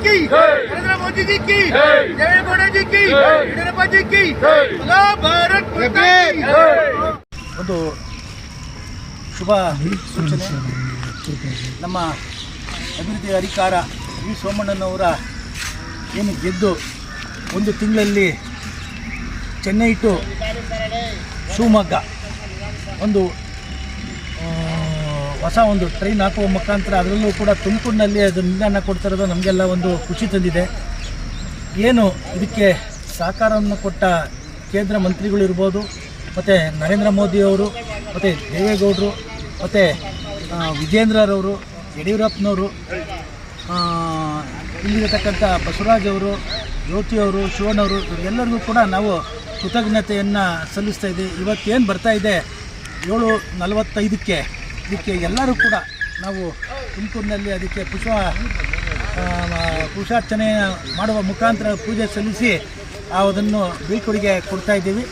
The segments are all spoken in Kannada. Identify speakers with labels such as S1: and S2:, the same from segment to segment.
S1: की जय गौड़ा जी की यडियूरप्पा जी की बोलो भारत माता की
S2: ಒಂದು ಶುಭ ಸೂಚನೆ ನಮ್ಮ ಅಭಿವೃದ್ಧಿ ಅಧಿಕಾರ ವಿ ಸೋಮಣ್ಣನವರ ಏನು ಗೆದ್ದು ಒಂದು ತಿಂಗಳಲ್ಲಿ ಚೆನ್ನೈ ಟು ಶಿವಮೊಗ್ಗ ಒಂದು ಆ, ಹೊಸ ಒಂದು ಟ್ರೈನ್ ಹಾಕುವ ಮುಖಾಂತರ ಅದರಲ್ಲೂ ಕೂಡ ತುಮಕೂರಿನಲ್ಲಿ ಅದು ನಿಲ್ದಾಣ ಕೊಡ್ತಿರೋದು ನಮಗೆಲ್ಲ ಒಂದು ಖುಷಿ ತಂದಿದೆ. ಏನು ಇದಕ್ಕೆ ಸಹಕಾರವನ್ನು ಕೊಟ್ಟ ಕೇಂದ್ರ ಮಂತ್ರಿಗಳಿರ್ಬೋದು ಮತ್ತು ನರೇಂದ್ರ ಮೋದಿಯವರು ಮತ್ತು ದೇವೇಗೌಡರು, ಮತ್ತು ವಿಜೇಂದ್ರರವರು ಯಡಿಯೂರಪ್ಪನವರು ಇಲ್ಲಿರತಕ್ಕಂಥ ಬಸವರಾಜ್ ಅವರು ಜ್ಯೋತಿಯವರು ಶಿವಣ್ಣವರು ಇವರೆಲ್ಲರಿಗೂ ಕೂಡ ನಾವು ಕೃತಜ್ಞತೆಯನ್ನು ಸಲ್ಲಿಸ್ತಾ ಇದ್ದೀವಿ. ಇವತ್ತೇನು ಬರ್ತಾ ಇದೆ? ಏಳು ನಲವತ್ತೈದಕ್ಕೆ ಇದಕ್ಕೆ ಎಲ್ಲರೂ ಕೂಡ ನಾವು ತುಮಕೂರಿನಲ್ಲಿ ಅದಕ್ಕೆ ಪುಷ್ಪ ಪುಷಾರ್ಚನೆ ಮಾಡುವ ಮುಖಾಂತರ ಪೂಜೆ ಸಲ್ಲಿಸಿ ಅದನ್ನು ಬೀಳ್ಕೊಡುಗೆ ಕೊಡ್ತಾ ಇದ್ದೀವಿ.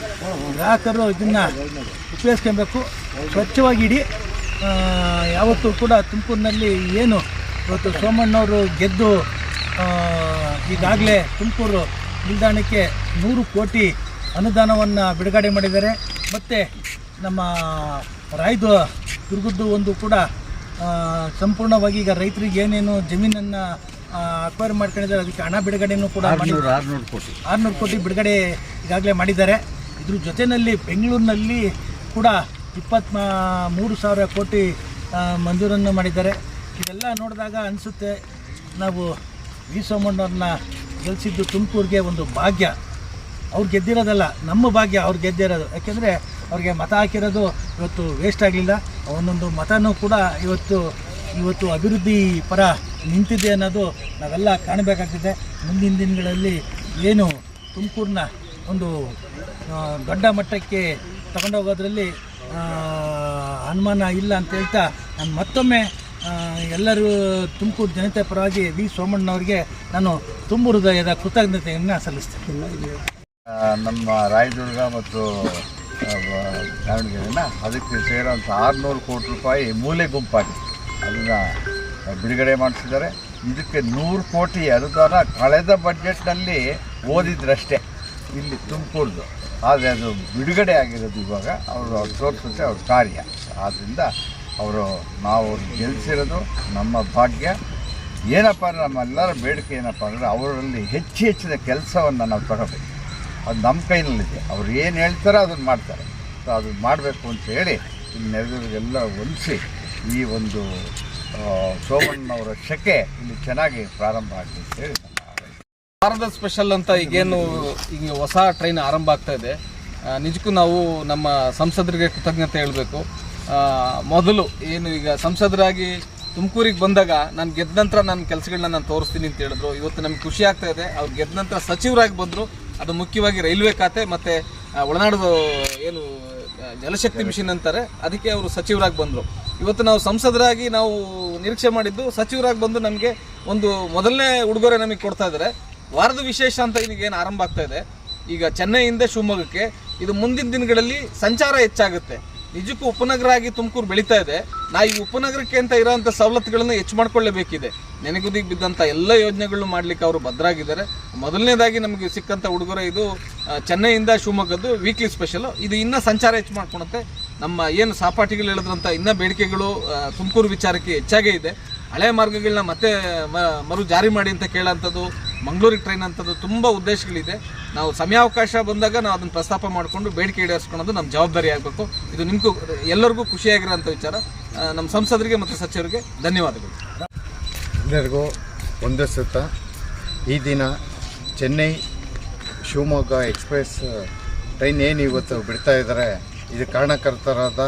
S2: ಗ್ರಾಹಕರು ಇದನ್ನು ಉಪಯೋಗಿಸ್ಕೊಬೇಕು ಸ್ವಚ್ಛವಾಗಿ ಇಡಿ. ಯಾವತ್ತೂ ಕೂಡ ತುಮಕೂರಿನಲ್ಲಿ ಏನು ಇವತ್ತು ಸೋಮಣ್ಣವರು ಗೆದ್ದು ಈಗಾಗಲೇ ತುಮಕೂರು ನಿಲ್ದಾಣಕ್ಕೆ ನೂರು ಕೋಟಿ ಅನುದಾನವನ್ನು ಬಿಡುಗಡೆ ಮಾಡಿದ್ದಾರೆ. ಮತ್ತು ನಮ್ಮ ರಾಯ್ದು ದುರ್ಗದ್ದು ಒಂದು ಕೂಡ ಸಂಪೂರ್ಣವಾಗಿ ಈಗ ರೈತರಿಗೆ ಏನೇನು ಜಮೀನನ್ನು ಅಕ್ವೈರ್ ಮಾಡ್ಕೊಂಡಿದ್ದಾರೆ ಅದಕ್ಕೆ ಹಣ ಬಿಡುಗಡೆನೂ ಕೂಡ
S3: ಆರ್ನೂರು ಕೋಟಿ.
S2: ಆರುನೂರು ಕೋಟಿ ಬಿಡುಗಡೆ ಈಗಾಗಲೇ ಮಾಡಿದ್ದಾರೆ. ಇದ್ರ ಜೊತೆಯಲ್ಲಿ ಬೆಂಗಳೂರಿನಲ್ಲಿ ಕೂಡ ಇಪ್ಪತ್ತ್ ಮೂರು ಸಾವಿರ ಕೋಟಿ ಮಂಜೂರನ್ನು ಮಾಡಿದ್ದಾರೆ. ಇದೆಲ್ಲ ನೋಡಿದಾಗ ಅನಿಸುತ್ತೆ ನಾವು ವಿ ಸೋಮಣ್ಣವ್ರನ್ನ ಗೆಲ್ಲಿಸಿದ್ದು ತುಮಕೂರಿಗೆ ಒಂದು ಭಾಗ್ಯ. ಅವ್ರು ಗೆದ್ದಿರೋದಲ್ಲ ನಮ್ಮ ಭಾಗ್ಯ ಅವ್ರು ಗೆದ್ದಿರೋದು. ಯಾಕೆಂದರೆ ಅವ್ರಿಗೆ ಮತ ಹಾಕಿರೋದು ಇವತ್ತು ವೇಸ್ಟ್ ಆಗಲಿಲ್ಲ. ಒಂದೊಂದು ಮತನೂ ಕೂಡ ಇವತ್ತು ಇವತ್ತು ಅಭಿವೃದ್ಧಿ ಪರ ನಿಂತಿದೆ ಅನ್ನೋದು ನಾವೆಲ್ಲ ಕಾಣಬೇಕಾಗ್ತಿದೆ. ಮುಂದಿನ ದಿನಗಳಲ್ಲಿ ಏನು ತುಮಕೂರನ್ನ ಒಂದು ದೊಡ್ಡ ಮಟ್ಟಕ್ಕೆ ತಗೊಂಡೋಗೋದ್ರಲ್ಲಿ ಅನುಮಾನ ಇಲ್ಲ ಅಂತ ಹೇಳ್ತಾ ನಾನು ಮತ್ತೊಮ್ಮೆ ಎಲ್ಲರೂ ತುಮಕೂರು ಜನತೆ ಪರವಾಗಿ ವಿ ಸೋಮಣ್ಣವ್ರಿಗೆ ನಾನು ತುಂಬ ಹೃದಯದ ಕೃತಜ್ಞತೆಯನ್ನು ಸಲ್ಲಿಸ್ತೇನೆ.
S3: ನಮ್ಮ ರಾಯದುರ್ಗ ಮತ್ತು ದಾವಣಗೆರೆನ? ಅದಕ್ಕೆ ಸೇರೋಂಥ ಆರುನೂರು ಕೋಟಿ ರೂಪಾಯಿ ಮೂಲೆ ಗುಂಪಾಗಿ ಅದನ್ನು ಬಿಡುಗಡೆ ಮಾಡಿಸಿದ್ದಾರೆ. ಇದಕ್ಕೆ ನೂರು ಕೋಟಿ ಅನುದಾನ ಕಳೆದ ಬಡ್ಜೆಟ್ನಲ್ಲಿ ಓದಿದ್ರಷ್ಟೇ. ಇಲ್ಲಿ ತುಮಕೂರ್ದು. ಆದರೆ ಅದು ಬಿಡುಗಡೆ ಆಗಿರೋದು ಇವಾಗ. ಅವರು ಅವ್ರು ತೋರಿಸುತ್ತೆ ಅವ್ರ ಕಾರ್ಯ. ಆದ್ದರಿಂದ ಅವರು ನಾವು ಅವ್ರು ಗೆಲ್ಲಿಸಿರೋದು ನಮ್ಮ ಭಾಗ್ಯ. ಏನಪ್ಪ ಅಂದರೆ ನಮ್ಮೆಲ್ಲರ ಬೇಡಿಕೆ ಏನಪ್ಪ ಅಂದರೆ ಅವರಲ್ಲಿ ಹೆಚ್ಚು ಹೆಚ್ಚಿನ ಕೆಲಸವನ್ನು ನಾವು ತಗೋಬೇಕು. ಅದು ನಮ್ಮ ಕೈನಲ್ಲಿದೆ. ಅವ್ರು ಏನು ಹೇಳ್ತಾರೋ ಅದನ್ನು ಮಾಡ್ತಾರೆ. ಸೊ ಅದನ್ನು ಮಾಡಬೇಕು ಅಂತ ಹೇಳಿ ಇಲ್ಲಿ ನೆರೆದವರಿಗೆಲ್ಲ ಹೊಲಿಸಿ ಈ ಒಂದು ಸೋಮಣ್ಣವರ ಶಕೆ ಇಲ್ಲಿ ಚೆನ್ನಾಗಿ ಪ್ರಾರಂಭ ಆಗಲಿ ಅಂತ ಹೇಳಿ
S4: ಭಾರತ ಸ್ಪೆಷಲ್ ಅಂತ ಈಗೇನು ಈಗ ಹೊಸ ಟ್ರೈನ್ ಆರಂಭ ಆಗ್ತಾ ಇದೆ. ನಿಜಕ್ಕೂ ನಾವು ನಮ್ಮ ಸಂಸದರಿಗೆ ಕೃತಜ್ಞತೆ ಹೇಳಬೇಕು. ಮೊದಲು ಏನು ಈಗ ಸಂಸದರಾಗಿ ತುಮಕೂರಿಗೆ ಬಂದಾಗ ನಾನು ಗೆದ್ದ ನಂತರ ನನ್ನ ಕೆಲಸಗಳನ್ನ ನಾನು ತೋರಿಸ್ತೀನಿ ಅಂತ ಹೇಳಿದ್ರು. ಇವತ್ತು ನಮ್ಗೆ ಖುಷಿ ಆಗ್ತಾ ಇದೆ. ಅವ್ರು ಗೆದ್ದ ನಂತರ ಸಚಿವರಾಗಿ ಬಂದರು. ಅದು ಮುಖ್ಯವಾಗಿ ರೈಲ್ವೆ ಖಾತೆ ಮತ್ತು ಒಳನಾಡು ಏನು ಜಲಶಕ್ತಿ ಮಿಷನ್ ಅಂತಾರೆ, ಅದಕ್ಕೆ ಅವರು ಸಚಿವರಾಗಿ ಬಂದರು. ಇವತ್ತು ನಾವು ಸಂಸದರಾಗಿ ನಾವು ನಿರೀಕ್ಷೆ ಮಾಡಿದ್ದು ಸಚಿವರಾಗಿ ಬಂದು ನಮಗೆ ಒಂದು ಮೊದಲನೇ ಉಡುಗೊರೆ ನಮಗೆ ಕೊಡ್ತಾ ಇದ್ದಾರೆ. ವಾರದ ವಿಶೇಷ ಅಂತ ಏನು ಆರಂಭ ಆಗ್ತಾ ಇದೆ. ಈಗ ಚೆನ್ನೈಯಿಂದ ಶಿವಮೊಗ್ಗಕ್ಕೆ, ಇದು ಮುಂದಿನ ದಿನಗಳಲ್ಲಿ ಸಂಚಾರ ಹೆಚ್ಚಾಗುತ್ತೆ. ನಿಜಕ್ಕೂ ಉಪನಗರ ಆಗಿ ತುಮಕೂರು ಬೆಳೀತಾ ಇದೆ. ನಾ ಈ ಉಪನಗರಕ್ಕೆ ಅಂತ ಇರೋಂಥ ಸವಲತ್ತುಗಳನ್ನು ಹೆಚ್ಚು ಮಾಡ್ಕೊಳ್ಳೇಬೇಕಿದೆ. ನೆನೆಗುದಿಗೆ ಬಿದ್ದಂಥ ಎಲ್ಲ ಯೋಜನೆಗಳನ್ನು ಮಾಡಲಿಕ್ಕೆ ಅವರು ಭದ್ರಾಗಿದ್ದಾರೆ. ಮೊದಲನೇದಾಗಿ ನಮಗೆ ಸಿಕ್ಕಂಥ ಉಡುಗೊರೆ ಇದು ಚೆನ್ನೈಯಿಂದ ಶಿವಮೊಗ್ಗದ್ದು ವೀಕ್ಲಿ ಸ್ಪೆಷಲ್ ಇದು ಇನ್ನೂ ಸಂಚಾರ ಹೆಚ್ಚು ಮಾಡ್ಕೊಳತ್ತೆ ನಮ್ಮ ಏನು ಸಹಪಾಠಿಗಳು ಹೇಳಿದ್ರಂಥ ಇನ್ನೂ ಬೇಡಿಕೆಗಳು ತುಮಕೂರು ವಿಚಾರಕ್ಕೆ ಹೆಚ್ಚಾಗೇ ಇದೆ. ಹಳೆ ಮಾರ್ಗಗಳನ್ನ ಮತ್ತೆ ಮರು ಜಾರಿ ಮಾಡಿ ಅಂತ ಕೇಳೋಂಥದ್ದು ಮಂಗಳೂರಿಗೆ ಟ್ರೈನ್ ಅಂತದ್ದು ತುಂಬ ಉದ್ದೇಶಗಳಿದೆ. ನಾವು ಸಮಯಾವಕಾಶ ಬಂದಾಗ ನಾವು ಅದನ್ನು ಪ್ರಸ್ತಾಪ ಮಾಡಿಕೊಂಡು ಬೇಡಿಕೆ ಈಡೇರಿಸ್ಕೊಳ್ಳೋದು ನಮ್ಮ ಜವಾಬ್ದಾರಿ ಆಗಬೇಕು. ಇದು ನಿಮಗೂ, ಎಲ್ಲರಿಗೂ ಖುಷಿಯಾಗಿರೋಂಥ ವಿಚಾರ. ನಮ್ಮ ಸಂಸದರಿಗೆ ಮತ್ತು ಸಚಿವರಿಗೆ ಧನ್ಯವಾದಗಳು.
S5: ಎಲ್ಲರಿಗೂ ಒಂದೇ ಸುತ್ತ. ಈ ದಿನ ಚೆನ್ನೈ ಶಿವಮೊಗ್ಗ ಎಕ್ಸ್ಪ್ರೆಸ್ ಟ್ರೈನ್ ಏನು ಇವತ್ತು ಬಿಡ್ತಾ ಇದ್ದಾರೆ ಇದು ಕಾರಣಕರ್ತರಾದ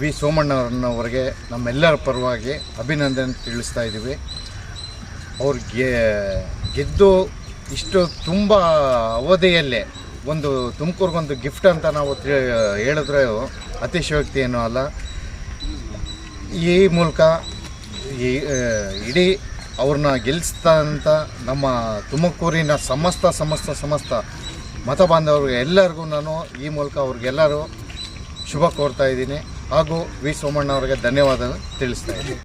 S5: ವಿ ಸೋಮಣ್ಣವ್ರನ್ನವರಿಗೆ ನಮ್ಮೆಲ್ಲರ ಪರವಾಗಿ ಅಭಿನಂದನೆ ತಿಳಿಸ್ತಾ ಇದ್ದೀವಿ. ಅವ್ರಿಗೆ ಗೆದ್ದು ಇಷ್ಟು ತುಂಬ ಅವಧಿಯಲ್ಲೇ ಒಂದು ತುಮಕೂರಿಗೊಂದು ಗಿಫ್ಟ್ ಅಂತ ನಾವು ಹೇಳಿದ್ರೆ ಅತಿಶಯೋಕ್ತಿ ಏನೂ ಅಲ್ಲ. ಈ ಮೂಲಕ ಈ ಇಡೀ ಅವ್ರನ್ನ ಗೆಲ್ಲಿಸ್ತಂತ ನಮ್ಮ ತುಮಕೂರಿನ ಸಮಸ್ತ ಸಮಸ್ತ ಸಮಸ್ತ ಮತ ಬಾಂಧವರಿಗೆ ಎಲ್ಲರಿಗೂ ನಾನು ಈ ಮೂಲಕ ಅವ್ರಿಗೆಲ್ಲರೂ ಶುಭ ಕೋರ್ತಾ ಇದ್ದೀನಿ. ಹಾಗೂ ವಿ ಸೋಮಣ್ಣ ಅವರಿಗೆ ಧನ್ಯವಾದ ತಿಳಿಸ್ತಾ ಇದ್ದೀನಿ.